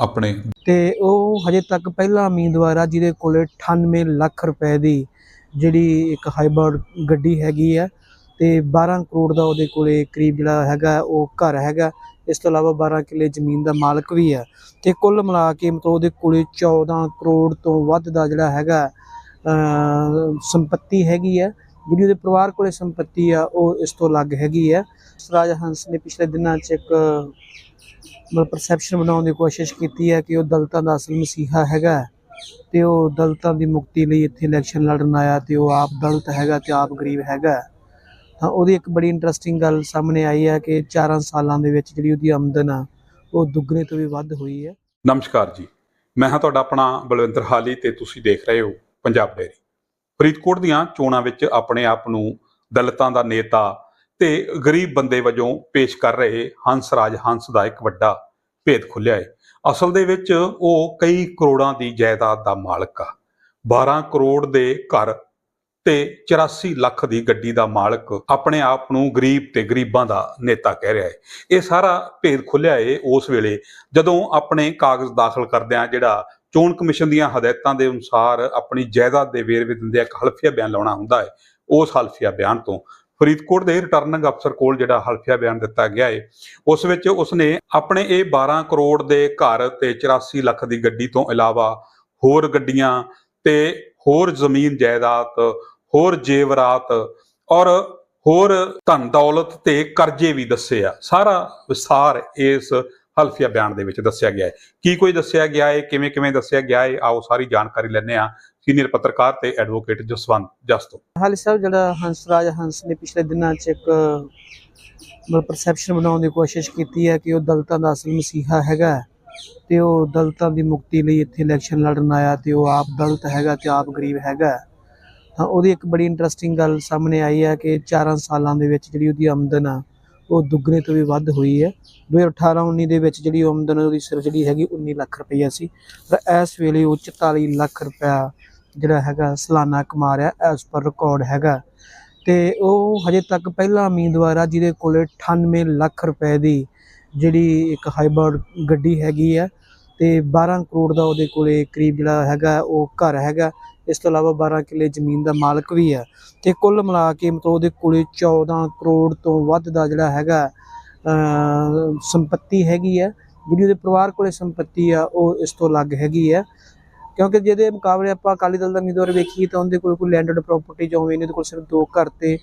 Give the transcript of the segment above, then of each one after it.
ਆਪਣੇ। ਤੇ ਉਹ ਹਜੇ ਤੱਕ ਪਹਿਲਾ ਉਮੀਦਵਾਰ ਆ ਜਿਹਦੇ ਕੋਲੇ 98 ਲੱਖ ਰੁਪਏ ਦੀ ਜਿਹੜੀ ਇੱਕ ਹਾਈਬਰਡ ਗੱਡੀ ਹੈਗੀ ਆ ਤੇ 12 ਕਰੋੜ ਦਾ ਉਹਦੇ ਕੋਲੇ ਕਰੀਬ ਜਿਹੜਾ ਹੈਗਾ ਉਹ ਘਰ ਹੈਗਾ। ਇਸ ਤੋਂ ਇਲਾਵਾ 12 ਕਿੱਲੇ ਜ਼ਮੀਨ ਦਾ ਮਾਲਕ ਵੀ ਹੈ ਤੇ ਕੁੱਲ ਮਿਲਾ ਕੇ ਮਤਲਬ ਉਹਦੇ ਕੋਲੇ 14 ਕਰੋੜ ਤੋਂ ਵੱਧ ਦਾ ਜਿਹੜਾ ਹੈਗਾ ਸੰਪਤੀ ਹੈਗੀ ਹੈ ਜਿਹੜੀ ਉਹਦੇ ਪਰਿਵਾਰ ਕੋਲੇ ਸੰਪਤੀ ਆ, ਉਹ ਇਸ ਤੋਂ ਅਲੱਗ ਹੈਗੀ ਹੈ ਸਰਾਜ ਹੰਸ ਨੇ ਪਿਛਲੇ ਦਿਨਾਂ 'ਚ ਇੱਕ ਮਤਲਬ ਪਰਸੈਪਸ਼ਨ ਬਣਾਉਣ ਦੀ ਕੋਸ਼ਿਸ਼ ਕੀਤੀ ਹੈ ਕਿ ਉਹ ਦਲਤਾਂ ਦਾ ਅਸਲ ਮਸੀਹਾ ਹੈਗਾ ਹੈ ਤੇ ਉਹ ਦਲਤਾਂ ਦੀ ਮੁਕਤੀ ਲਈ ਇੱਥੇ ਇਲੈਕਸ਼ਨ ਲੜਨ ਆਇਆ ਤੇ ਉਹ ਆਪ ਦਲਤ ਹੈਗਾ ਤੇ ਆਪ ਗਰੀਬ ਹੈਗਾ ਹੈ। ਤਾਂ ਉਹਦੀ ਇੱਕ ਬੜੀ ਇੰਟਰਸਟਿੰਗ ਗੱਲ ਸਾਹਮਣੇ ਆਈ ਹੈ ਕਿ 4 ਸਾਲਾਂ ਦੇ ਵਿੱਚ ਜਿਹੜੀ ਉਹਦੀ ਆਮਦਨ ਆ, ਉਹ ਦੁੱਗਣੇ ਤੋਂ ਵੀ ਵੱਧ ਹੋਈ ਹੈ। ਨਮਸਕਾਰ ਜੀ। ਮੈਂ ਹਾਂ ਤੁਹਾਡਾ ਆਪਣਾ ਬਲਵਿੰਦਰ ਹਾਲੀ ਤੇ ਤੁਸੀਂ ਦੇਖ ਰਹੇ ਹੋ ਪੰਜਾਬ ਡੇਰੀ ਫਰੀਦਕੋਟ ਦੀਆਂ ਚੋਣਾਂ ਵਿੱਚ ਆਪਣੇ ਆਪ ਨੂੰ ਦਲਤਾਂ ਦਾ ਨੇਤਾ ਤੇ ਗਰੀਬ ਬੰਦੇ ਵਜੋਂ ਪੇਸ਼ ਕਰ ਰਹੇ ਹੰਸ ਰਾਜ ਹੰਸ ਦਾ ਇੱਕ ਵੱਡਾ ਭੇਦ ਖੁੱਲਿਆ ਹੈ ਅਸਲ ਦੇ ਵਿੱਚ ਉਹ ਕਈ ਕਰੋੜਾਂ ਦੀ ਜਾਇਦਾਦ ਦਾ ਮਾਲਕ ਆ। 12 ਕਰੋੜ ਦੇ ਘਰ ਤੇ 84 ਲੱਖ ਦੀ ਗੱਡੀ ਦਾ ਮਾਲਕ ਆਪਣੇ ਆਪ ਨੂੰ ਗਰੀਬ ਤੇ ਗਰੀਬਾਂ ਦਾ ਨੇਤਾ ਕਹਿ ਰਿਹਾ ਹੈ ਇਹ ਸਾਰਾ ਭੇਦ ਖੁੱਲਿਆ ਏ ਉਸ ਵੇਲੇ ਜਦੋਂ ਆਪਣੇ ਕਾਗਜ਼ ਦਾਖਲ ਕਰਦਿਆਂ ਜਿਹੜਾ ਚੋਣ ਕਮਿਸ਼ਨ ਦੀਆਂ ਹਦਾਇਤਾਂ ਦੇ ਅਨੁਸਾਰ ਆਪਣੀ ਜਾਇਦਾਦ ਦੇ ਵੇਰਵੇ ਦਿੰਦੇ ਇੱਕ ਹਲਫੀਆ ਬਿਆਨ ਲਾਉਣਾ ਹੁੰਦਾ ਹੈ ਉਸ ਹਲਫੀਆ ਬਿਆਨ ਤੋਂ ਫਰੀਦਕੋਟ ਦੇ ਰਿਟਰਨਿੰਗ ਅਫਸਰ ਕੋਲ ਜਿਹੜਾ ਹਲਫੀਆ ਬਿਆਨ ਦਿੱਤਾ ਗਿਆ ਹੈ ਉਸ ਵਿੱਚ ਉਸਨੇ ਆਪਣੇ ਇਹ 12 ਕਰੋੜ ਦੇ ਘਰ ਤੇ 84 ਲੱਖ ਦੀ ਗੱਡੀ ਤੋਂ ਇਲਾਵਾ ਹੋਰ ਗੱਡੀਆਂ ਤੇ ਹੋਰ ਜ਼ਮੀਨ ਜਾਇਦਾਦ, ਹੋਰ ਜੇਵਰਾਤ ਔਰ ਹੋਰ ਧਨ ਦੌਲਤ ਤੇ ਕਰਜ਼ੇ ਵੀ ਦੱਸੇ ਆ। ਸਾਰਾ ਵਿਸਾਰ ਇਸ ਹਲਫੀਆ ਬਿਆਨ ਦੇ ਵਿੱਚ ਦੱਸਿਆ ਗਿਆ ਹੈ। ਕੀ ਕੋਈ ਦੱਸਿਆ ਗਿਆ ਹੈ? ਕਿਵੇਂ ਕਿਵੇਂ ਦੱਸਿਆ ਗਿਆ ਹੈ? ਆਓ ਸਾਰੀ ਜਾਣਕਾਰੀ ਲੈਣੇ ਆ ਸੀਨੀਅਰ ਪੱਤਰਕਾਰ ਤੇ ਐਡਵੋਕੇਟ ਜਸਵੰਤ ਜਸ ਤੋਂ ਹਾਲੀ ਸਾਹਿਬ, ਜਿਹੜਾ ਹੰਸਰਾਜ ਹੰਸ ਨੇ ਪਿਛਲੇ ਦਿਨਾਂ 'ਚ ਇੱਕ ਪਰਸੈਪਸ਼ਨ ਬਣਾਉਣ ਦੀ ਕੋਸ਼ਿਸ਼ ਕੀਤੀ ਹੈ ਕਿ ਉਹ ਦਲਤਾਂ ਦਾ ਅਸਲ ਮਸੀਹਾ ਹੈਗਾ ਤੇ ਉਹ ਦਲਤਾਂ ਦੀ ਮੁਕਤੀ ਲਈ ਇੱਥੇ ਇਲੈਕਸ਼ਨ ਲੜਨ ਆਇਆ ਤੇ ਉਹ ਆਪ ਦਲਤ ਹੈਗਾ ਤੇ ਆਪ ਗਰੀਬ ਹੈਗਾ ਤਾਂ ਉਹਦੀ ਇੱਕ ਬੜੀ ਇੰਟਰਸਟਿੰਗ ਗੱਲ ਸਾਹਮਣੇ ਆਈ ਹੈ ਕਿ 4 ਸਾਲਾਂ ਦੇ ਵਿੱਚ ਜਿਹੜੀ ਉਹਦੀ ਆਮਦਨ ਆ ਉਹ ਦੁੱਗਣੇ ਤੋਂ ਵੀ ਵੱਧ ਹੋਈ ਹੈ। 2018-19 ਦੇ ਵਿੱਚ ਜਿਹੜੀ ਆਮਦਨ ਉਹਦੀ ਸਿਰਫ ਜਿਹੜੀ ਹੈਗੀ 19 ਲੱਖ ਰੁਪਈਆ ਸੀ। ਪਰ ਇਸ ਵੇਲੇ ਉਹ 44 ਲੱਖ ਰੁਪਇਆ ਜਿਹੜਾ ਹੈਗਾ ਸਾਲਾਨਾ ਕਮਾ ਰਿਹਾ ਐਸ ਪਰ ਰਿਕਾਰਡ ਹੈਗਾ। ਤੇ ਉਹ ਹਜੇ ਤੱਕ ਪਹਿਲਾ ਉਮੀਦਵਾਰ ਆ ਜਿਹਦੇ ਕੋਲੇ 98 ਲੱਖ ਰੁਪਏ ਦੀ ਜਿਹੜੀ ਇੱਕ ਹਾਈਬਰਡ ਗੱਡੀ ਹੈਗੀ ਆ ਤੇ 12 ਕਰੋੜ ਦਾ ਉਹਦੇ ਕੋਲੇ ਕਰੀਬ ਜਿਹੜਾ ਹੈਗਾ ਉਹ ਘਰ ਹੈਗਾ। ਇਸ ਤੋਂ ਇਲਾਵਾ 12 ਕਿੱਲੇ ਜ਼ਮੀਨ ਦਾ ਮਾਲਕ ਵੀ ਹੈ ਤੇ ਕੁੱਲ ਮਿਲਾ ਕੇ ਮਤਲਬ ਉਹਦੇ ਕੋਲੇ 14 ਕਰੋੜ ਤੋਂ ਵੱਧ ਦਾ ਜਿਹੜਾ ਹੈਗਾ ਸੰਪਤੀ ਹੈਗੀ ਹੈ। ਜਿਹੜੀ ਉਹਦੇ ਪਰਿਵਾਰ ਕੋਲੇ ਸੰਪਤੀ ਆ, ਉਹ ਇਸ ਤੋਂ ਅਲੱਗ ਹੈਗੀ ਹੈ। ਕਿਉਂਕਿ ਜਿਹਦੇ ਮੁਕਾਬਲੇ ਆਪਾਂ ਅਕਾਲੀ ਦਲ ਦਾ ਉਮੀਦਵਾਰ ਵੇਖੀਏ ਤਾਂ ਉਹਦੇ ਕੋਲ ਕੋਈ ਲੈਂਡਡ ਪ੍ਰਾਪਰਟੀ ਜਾਂ ਹੋਵੇ ਨਹੀਂ, ਉਹਦੇ ਕੋਲ ਸਿਰਫ ਦੋ ਘਰ ਤੇ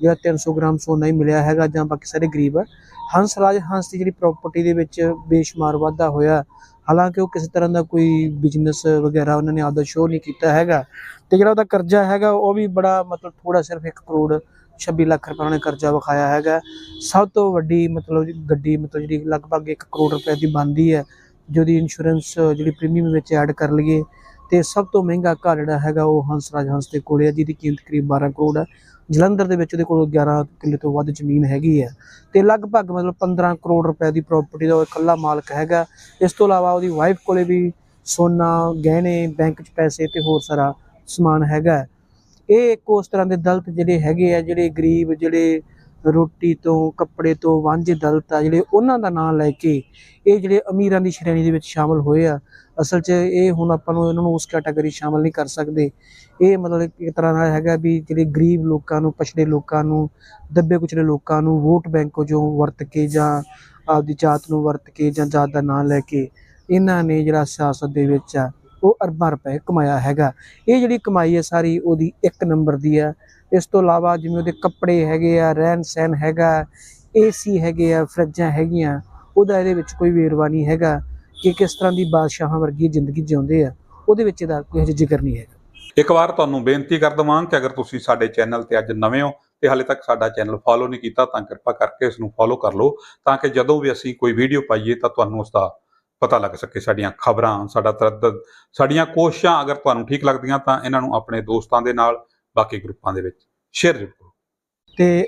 ਜਿਹੜਾ 300 ਗ੍ਰਾਮ ਸੋਨਾ ਹੀ ਮਿਲਿਆ ਹੈਗਾ ਜਾਂ ਬਾਕੀ ਸਾਰੇ ਗਰੀਬ ਆ। ਹੰਸ ਰਾਜ, ਹੰਸ ਦੀ ਜਿਹੜੀ ਪ੍ਰਾਪਰਟੀ ਦੇ ਵਿੱਚ ਬੇਸ਼ੁਮਾਰ ਵਾਧਾ ਹੋਇਆ। ਹਾਲਾਂਕਿ ਉਹ ਕਿਸੇ ਤਰ੍ਹਾਂ ਦਾ ਕੋਈ ਬਿਜ਼ਨਸ ਵਗੈਰਾ ਉਹਨਾਂ ਨੇ ਆਪਦਾ ਸ਼ੋਅ ਨਹੀਂ ਕੀਤਾ ਹੈਗਾ। ਤੇ ਜਿਹੜਾ ਉਹਦਾ ਕਰਜ਼ਾ ਹੈਗਾ, ਉਹ ਵੀ ਬੜਾ ਮਤਲਬ ਥੋੜਾ ਸਿਰਫ 1 ਕਰੋੜ 26 ਲੱਖ ਰੁਪਏ ਨੇ ਕਰਜ਼ਾ ਵਿਖਾਇਆ ਹੈਗਾ। ਸਭ ਤੋਂ ਵੱਡੀ ਮਤਲਬ ਗੱਡੀ ਮਤਲਬ ਜਿਹੜੀ ਲਗਭਗ 1 ਕਰੋੜ ਰੁਪਏ ਦੀ ਬਣਦੀ ਹੈ, ਜਿਹਦੀ ਇੰਸ਼ੋਰੈਂਸ ਜਿਹੜੀ ਪ੍ਰੀਮੀਅਮ ਵਿੱਚ ਐਡ ਕਰ ਲਈਏ। ਤੇ ਸਭ ਤੋਂ ਮਹਿੰਗਾ ਘਰ ਜਿਹੜਾ ਹੈਗਾ ਉਹ ਹੰਸ ਰਾਜ ਹੰਸ ਦੇ ਕੋਲੇ ਹੈ, ਜਿਹਦੀ ਕੀਮਤ ਕਰੀਬ 12 ਕਰੋੜ ਹੈ। ਜਲੰਧਰ ਦੇ ਵਿੱਚ ਉਹਦੇ ਕੋਲ 11 ਕਿੱਲੇ ਤੋਂ ਵੱਧ ਜ਼ਮੀਨ ਹੈਗੀ ਹੈ। ਤੇ ਲਗਭਗ ਮਤਲਬ 15 ਕਰੋੜ ਰੁਪਏ ਦੀ ਪ੍ਰਾਪਰਟੀ ਦਾ ਉਹ ਇਕੱਲਾ ਮਾਲਕ ਹੈਗਾ। ਇਸ ਤੋਂ ਇਲਾਵਾ ਉਹਦੀ ਵਾਈਫ ਕੋਲੇ ਵੀ ਸੋਨਾ, ਗਹਿਣੇ ਬੈਂਕ 'ਚ ਪੈਸੇ ਤੇ ਹੋਰ ਸਾਰਾ ਸਮਾਨ ਹੈਗਾ ਹੈ। ਇਹ ਇੱਕ ਉਸ ਤਰ੍ਹਾਂ ਦੇ ਦਲਤ ਜਿਹੜੇ ਹੈਗੇ ਆ, ਜਿਹੜੇ ਗਰੀਬ, ਜਿਹੜੇ ਰੋਟੀ ਤੋਂ, ਕੱਪੜੇ ਤੋਂ ਵਾਂਝੇ ਦਲਤ ਆ, ਜਿਹੜੇ ਉਹਨਾਂ ਦਾ ਨਾਮ ਲੈ ਕੇ ਇਹ ਜਿਹੜੇ ਅਮੀਰਾਂ ਦੀ ਸ਼੍ਰੇਣੀ ਦੇ ਵਿੱਚ ਸ਼ਾਮਲ ਹੋਏ ਆ। ਅਸਲ 'ਚ ਇਹ ਹੁਣ ਆਪਾਂ ਨੂੰ ਇਹਨਾਂ ਨੂੰ ਉਸ ਕੈਟਾਗਰੀ ਸ਼ਾਮਲ ਨਹੀਂ ਕਰ ਸਕਦੇ। ਇਹ ਮਤਲਬ ਇੱਕ ਤਰ੍ਹਾਂ ਦਾ ਹੈਗਾ ਵੀ ਜਿਹੜੇ ਗਰੀਬ ਲੋਕਾਂ ਨੂੰ, ਪਛੜੇ ਲੋਕਾਂ ਨੂੰ, ਦੱਬੇ ਕੁਚਲੇ ਲੋਕਾਂ ਨੂੰ ਵੋਟ ਬੈਂਕ ਵਜੋਂ ਵਰਤ ਕੇ ਜਾਂ ਆਪਦੀ ਜਾਤ ਨੂੰ ਵਰਤ ਕੇ ਜਾਂ ਜਾਤ ਦਾ ਨਾਂ ਲੈ ਕੇ ਇਹਨਾਂ ਨੇ ਜਿਹੜਾ ਸਿਆਸਤ ਦੇ ਵਿੱਚ ਆ, ਉਹ ਅਰਬਾਂ ਰੁਪਏ ਕਮਾਇਆ ਹੈਗਾ। ਇਹ ਜਿਹੜੀ ਕਮਾਈ ਹੈ ਸਾਰੀ ਉਹਦੀ ਇੱਕ ਨੰਬਰ ਦੀ ਹੈ ਇਸ ਤੋਂ ਇਲਾਵਾ ਜਿਵੇਂ ਉਹਦੇ ਕੱਪੜੇ ਹੈਗੇ ਆ, ਰਹਿਣ ਸਹਿਣ ਹੈਗਾ, ਏਸੀ ਹੈਗੇ ਆ, ਫਰਿੱਜਾਂ ਹੈਗੀਆਂ, ਉਹਦਾ ਇਹਦੇ ਵਿੱਚ ਕੋਈ ਵੇਰਵਾ ਨਹੀਂ ਹੈਗਾ। ਕਿ ਕਿਸ ਤਰ੍ਹਾਂ ਦੀ ਬਾਦਸ਼ਾਹਾਂ ਵਰਗੀ ਜ਼ਿੰਦਗੀ ਜਿਉਂਦੇ ਆ ਉਹਦੇ ਵਿੱਚ ਇਹਦਾ ਕੋਈ ਹਜੇ ਜ਼ਿਕਰ ਨਹੀਂ ਹੈਗਾ। ਇੱਕ ਵਾਰ ਤੁਹਾਨੂੰ ਬੇਨਤੀ ਕਰ ਦਵਾਂ ਕਿ ਅਗਰ ਤੁਸੀਂ ਸਾਡੇ ਚੈਨਲ ਤੇ ਅੱਜ ਨਵੇਂ ਹੋ ਤੇ ਹਾਲੇ ਤੱਕ ਸਾਡਾ ਚੈਨਲ ਫੋਲੋ ਨਹੀਂ ਕੀਤਾ ਤਾਂ ਕਿਰਪਾ ਕਰਕੇ ਇਸ ਨੂੰ ਫੋਲੋ ਕਰ ਲਓ ਤਾਂ ਕਿ ਜਦੋਂ ਵੀ ਅਸੀਂ ਕੋਈ ਵੀਡੀਓ ਪਾਈਏ ਤਾਂ ਤੁਹਾਨੂੰ ਉਸ ਦਾ ਪਤਾ ਲੱਗ ਸਕੇ ਸਾਡੀਆਂ ਖਬਰਾਂ ਸਾਡਾ ਤਰੱਦਦ ਸਾਡੀਆਂ ਕੋਸ਼ਿਸ਼ਾਂ ਅਗਰ ਤੁਹਾਨੂੰ ਠੀਕ ਲੱਗਦੀਆਂ ਤਾਂ ਇਹਨਾਂ ਨੂੰ ਆਪਣੇ ਦੋਸਤਾਂ ਦੇ ਨਾਲ ਬਾਕੀ ਗਰੁੱਪਾਂ ਦੇ ਵਿੱਚ ਸ਼ੇਅਰ ਜ਼ਰੂਰ ਕਰੋ। ਤੇ